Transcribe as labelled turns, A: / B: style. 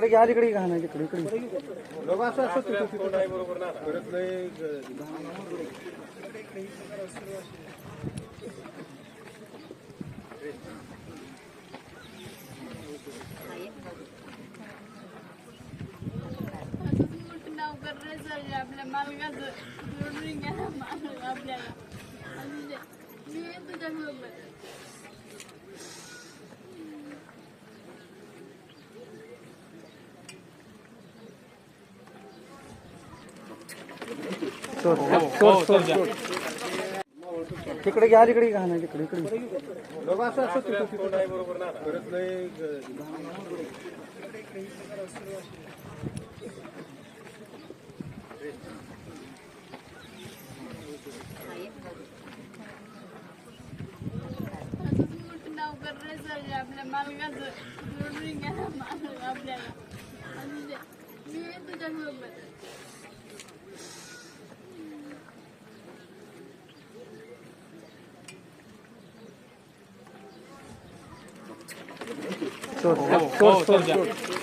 A: घ्या तिकडे घ्या ना तिकडे इकडे.
B: मोठं नाव करण्यासाठी आपल्या मालकाचं गेला मालक आपल्याला मी आहे तुझ्यासोबत
A: सोड सोड सोड सोड तिकडे घ्या तिकडे घ्या ना तिकडे, इकडे.
B: असंच मोठं नाव करण्यासाठी आपल्या मालकाचं सोडून गेला आपल्याला मी आहे
A: 坐坐坐